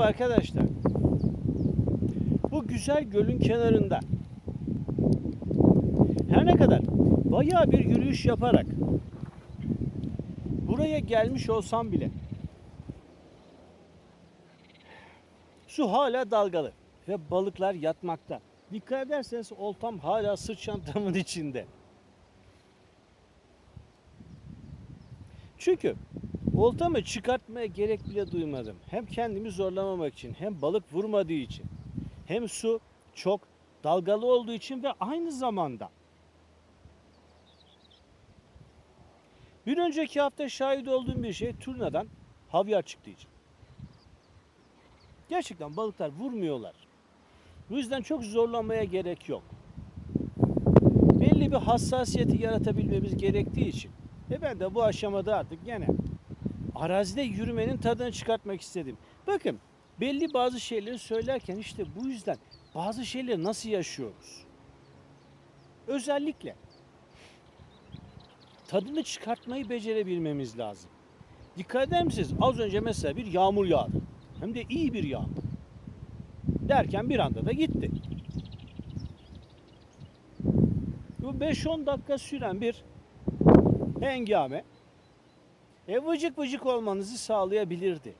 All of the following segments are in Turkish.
Arkadaşlar. Bu güzel gölün kenarında her ne kadar bayağı bir yürüyüş yaparak buraya gelmiş olsam bile su hala dalgalı ve balıklar yatmakta. Dikkat ederseniz oltam hala sırt çantamın içinde. Çünkü oltamı çıkartmaya gerek bile duymadım. Hem kendimi zorlamamak için hem balık vurmadığı için hem su çok dalgalı olduğu için ve aynı zamanda bir önceki hafta şahit olduğum bir şey turnadan havyar çıktığı için. Gerçekten balıklar vurmuyorlar. Bu yüzden çok zorlamaya gerek yok. Belli bir hassasiyeti yaratabilmemiz gerektiği için ve ben de bu aşamada artık gene arazide yürümenin tadını çıkartmak istedim. Bakın belli bazı şeyleri söylerken işte bu yüzden bazı şeyleri nasıl yaşıyoruz? Özellikle tadını çıkartmayı becerebilmemiz lazım. Dikkat eder misiniz? Az önce mesela bir yağmur yağdı. Hem de iyi bir yağmur. Derken bir anda da gitti. Bu 5-10 dakika süren bir hengame e, vıcık vıcık olmanızı sağlayabilirdi.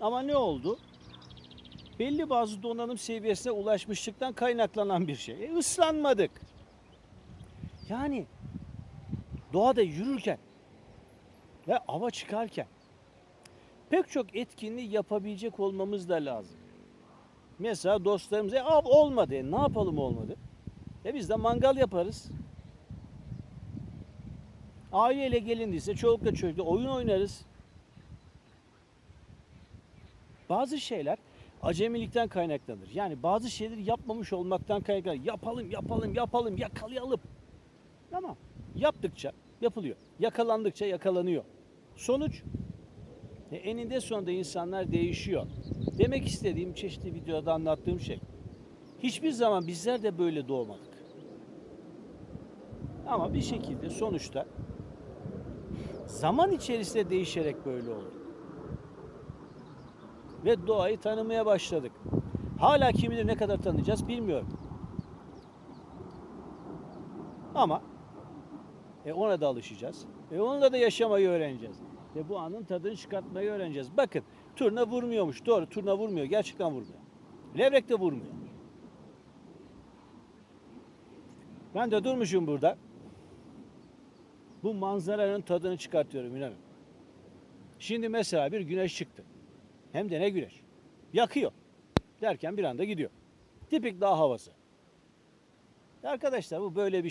Ama ne oldu? Belli bazı donanım seviyesine ulaşmışlıktan kaynaklanan bir şey. E, ıslanmadık. Yani doğada yürürken ve ava çıkarken pek çok etkinliği yapabilecek olmamız da lazım. Mesela dostlarımız e, av olmadı. E, ne yapalım olmadı? E biz de mangal yaparız. Aileyle gelindiyse çolukla çocukla oyun oynarız. Bazı şeyler acemilikten kaynaklanır. Yani bazı şeyleri yapmamış olmaktan kaynaklanır. Yapalım, yapalım, yapalım, yakalayalım. Ama yaptıkça yapılıyor. Yakalandıkça yakalanıyor. Sonuç e, eninde sonunda insanlar değişiyor. Demek istediğim çeşitli videoda anlattığım şey. Hiçbir zaman bizler de böyle doğmadık. Ama bir şekilde sonuçta zaman içerisinde değişerek böyle oldu. Ve doğayı tanımaya başladık. Hala kim bilir ne kadar tanıyacağız bilmiyorum. Ama e ona da alışacağız. E onunla da yaşamayı öğreneceğiz. Ve bu anın tadını çıkartmayı öğreneceğiz. Bakın turna vurmuyormuş. Doğru turna vurmuyor. Gerçekten vurmuyor. Levrek de vurmuyor. Ben de durmuşum burada. Bu manzaranın tadını çıkartıyorum inanın. Şimdi mesela bir güneş çıktı. Hem de ne güneş. Yakıyor. Derken bir anda gidiyor. Tipik dağ havası. Arkadaşlar bu böyle bir şey.